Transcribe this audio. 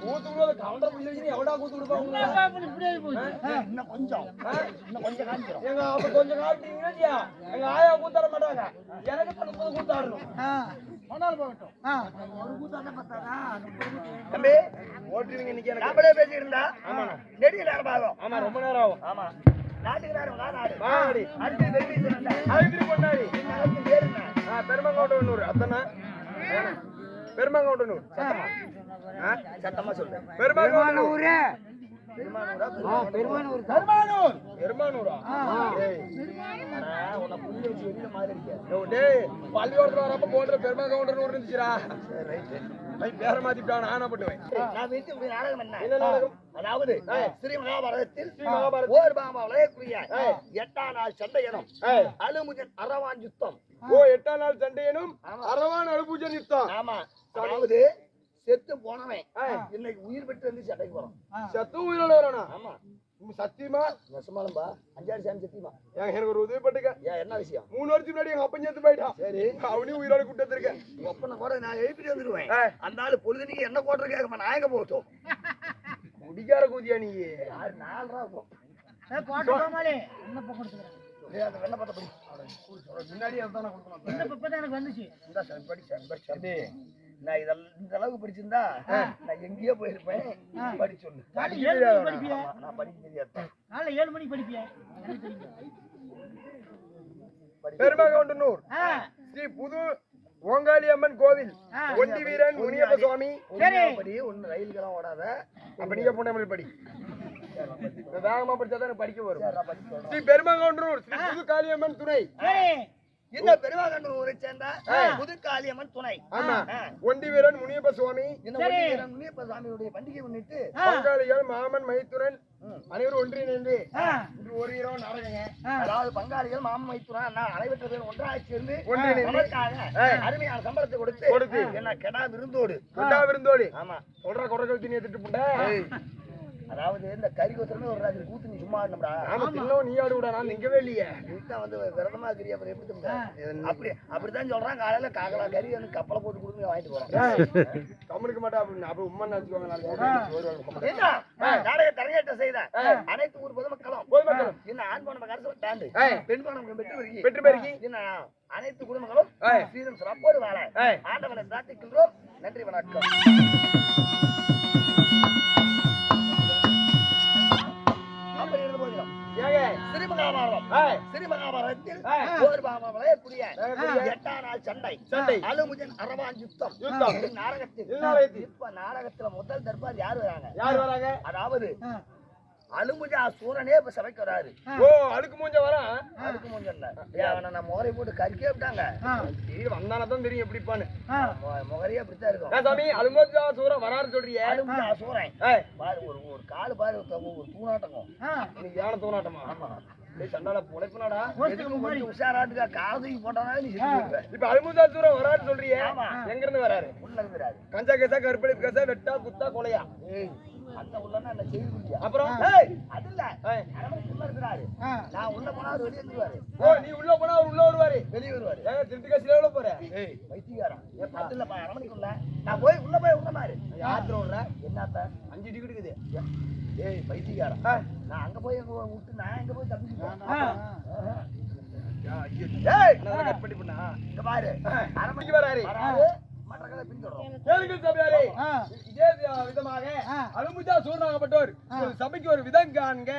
கூத்து கவுண்டர்? இன்னும் கொஞ்சம்? இன்னும் கொஞ்சம் காமிக்கிறோம். எங்க அப்ப கொஞ்சம் காட்டிட்டீங்கன்னா இல்லையா, எங்க ஆயா கூத்தாட மாட்டாங்க. எனக்கு பண்ணும்போது கூத்தாடணும் தம்பி ஓட்டுருவீங்க இன்னைக்கு எனக்கு. நம்மளே பேசியிருந்தா ஆமாண்ணா. நெடிய நேரம் ஆகும் ஆமா ரொம்ப நேரம் ஆகும். ஆமா. நாட்டுக்கு நேரம் வா சத்தமா சொல்லு. பெருமானூர். பெருமானூரா? ஏய், ஆனா, உன்னை புரிய வச்சு வெளியில மாதிரி இருக்க யோ, டேய் பள்ளியோடத்துல வரப்ப போன்ற பெருமாங்கவுண்டனூர் இருந்துச்சுடா. சரி, ரைட்டு. ஐ, பேர மாத்திட்டான் நானா பண்ணுவேன்? நான் வீட்டு இப்படி நாடகம் என்ன? என்ன நாடகம்? அதாவது ஸ்ரீ மகாபாரதத்தில் ஓர் பாமாவளையக்குரிய எட்டாம் நாள் சண்டை எனும் அலுமுஜன் அரவான் யுத்தம். ஓ எட்டாம் நாள் சண்டையனும் ஆமா. அரவான் அழுபூஜன் யுத்தம். ஆமா. அதாவது செத்து போனவன். இன்னைக்கு உயிர் பெற்று வந்து சண்டைக்கு போறான். சத்து உயிரோட வரானா ஆமா. சத்தியமா? நெசமாலம்பா அஞ்சாறு சாமி சத்தியமா. ஏன் எனக்கு ஒரு உதவி பண்ணுங்க. ஏன் என்ன விஷயம்? மூணு வருஷத்துக்கு முன்னாடி எங்க அப்பன் சேர்த்து போயிட்டான். சரி. அவனையும் உயிரோட கூட்டு வந்திருக்கேன். உங்க ஒப்பனை கூட நான் எழுப்பிட்டு வந்துருவேன். அந்த ஆளு பொழுதுனிக்கு என்ன கோட்டர் கேட்க நான் எங்க போகட்டும். குடிக்கார கூதியா நீ? யாரு நாலு இருக்கும் கோட்டை என்ன பக்கம் முன்னாடி எனக்கு வந்துச்சு. நான் இதெல்லாம் இந்த அளவுக்கு படிச்சிருந்தா நான் எங்கேயோ போயிருப்பேன். படி சொல்லு. நான் படிக்க தெரியாது ஏழு மணிக்கு பெருமகவுண்டனூர் ஸ்ரீ புது ஓங்காளி அம்மன் கோவில். ஒண்டி வீரன் முனியப்ப சுவாமி. சரி. படி ஒண்ணு ரயில்கெல்லாம் ஓடாத. அப்ப நீங்க பொண்ணு படி. வேகமா படிச்சாதான் படிக்க வரும். ஸ்ரீ பெருமகவுண்டனூர் ஸ்ரீ புது காளியம்மன் துணை இந்த பெருமாகண்டூர் ஊரை சேர்ந்த புதுக்காளியம்மன் துணை. ஒண்டி வீரன் முனியப்ப சுவாமி இந்த சரி. ஒண்டிகரம் முனியப்ப சாமியுடைய பண்டிகை முன்னிட்டு பங்காளிகள் மாமன் மைத்துரன் அனைவரும் ஒன்றிணைந்து இன்று ஒரு இரவு நாடகங்க ஆ. அதாவது பங்காளிகள் மாமன் மைத்துனா நான் அனைவற்ற பேர் ஒன்றாக சேர்ந்து ஒன்றிணைந்து அருமையான சம்பளத்தை கொடுத்து கொடுத்து. என்ன கெடா விருந்தோடு. கொண்டா விருந்தோடி. ஆமா. சொல்ற குறை கழுத்தி நீ திட்டு புண்ட. அதாவது இந்த கறி கொத்துறமே ஒரு ராத்திரி கூத்து நீ சும்மா ஆடணும்டா. ஆமா தின்னவும் நீ ஆடு விட நான் நிக்கவே இல்லையே. நீதான் வந்து விரதமா இருக்கிறியா அப்புறம் எப்படி திம்ப? அப்படி அப்படித்தான் சொல்றான். காலையில காக்கலா கறி வந்து கப்பலை போட்டு கொடுத்து வாங்கிட்டு போறான். கம்முனுக்கு மாட்டா அப்படின்னு அப்ப உண்மை நினைச்சுக்கோங்க நாடக தரங்கேற்ற செய்த? அனைத்து ஊர் பொதுமக்களும். பொதுமக்களும். என்ன ஆண் போன தாண்டு. ஏய். பெண் போன பெற்று வருகி வெற்றி பெருக்கி என்ன அனைத்து குடும்பங்களும். சீரும் சிறப்போடு வாழ. ஆண்டவனை பிரார்த்திக்கின்றோம். நன்றி வணக்கம். ஏய். ஓர் பாமலையக்கூடிய ஏய். எட்டாம் நாள் சண்டை. சண்டை. அலுமுஜன் அரவான் யுத்தம். யுத்தம். இந்த நாடகத்தில் இந்த நாடகத்தில். இப்ப நாடகத்துல முதல் தர்பார் யார் வராங்க? யார் வராங்க? அதாவது அலுமுஜா சூரனே இப்ப சபைக்கு வராரு. ஓ அழுக்கு மூஞ்ச வரா? அதுக்கு முஞ்சல்ல அவனை நான் முகரை போட்டு கறிக்கே விட்டாங்க. ஆ, சரி வந்தானா தான் தெரியும் எப்படிப்பான்னு முகரையே அப்படித்தான் இருக்கும். சாமி அலுமோஜா சூரம் வராரு சொல்றியே? அலுமுஜா சூரன். பாரு ஒரு ஒரு காலு பாரு ஒரு இன்னைக்கு யானை தோணாட்டமா? ஆமா. சண்டால புழைப்புனாடா முன்னாடி. உஷாராட்டுக்கா காலத்துக்கு போட்டானா நீ செத்து போயிருவ. இப்ப அலுமோஜா சூரம் வராரு சொல்றியே. எங்க இருந்து வராரு கஞ்சா கேசா கருப்படி கேசா வெட்டா குத்தா கொலையா அந்த உள்ளன்னா என்ன செய்தி குடியா அப்புறம் அது இல்ல உள்ள இருக்கிறாரு. நான் உள்ள போனா அவர் வெளியே வந்துருவாரு. ஓ நீ உள்ள போனா அவர் உள்ள வருவாரு. வெளியே வருவாரு. ஏங்க திருட்டு கேசில எவ்வளவு போற? ஏய் வைத்தியாரம் ஏன் பத்து இல்லப்பா அரமணிக்குள்ள நான் போய் உள்ள போய் உள்ள மாறு யாத்திரை விடுற என்னத்த? அஞ்சு டிக்கெட் இருக்குது. ஏய் பைத்தியக்காரன். ஆ. நான் அங்க போய் விட்டு நான் எங்க போய் தப்பிச்சுட்டேன். ஆ. ஏய் கட் பண்ணி பண்ணா? இங்க பாரு. அரமணிக்கு மணிக்கு வராரு. கேளுங்கள் சபையாரே. இதே விதமாக சூர்ணாகப்பட்டோர் ஒரு சபைக்கு ஒரு விதம் காண்க.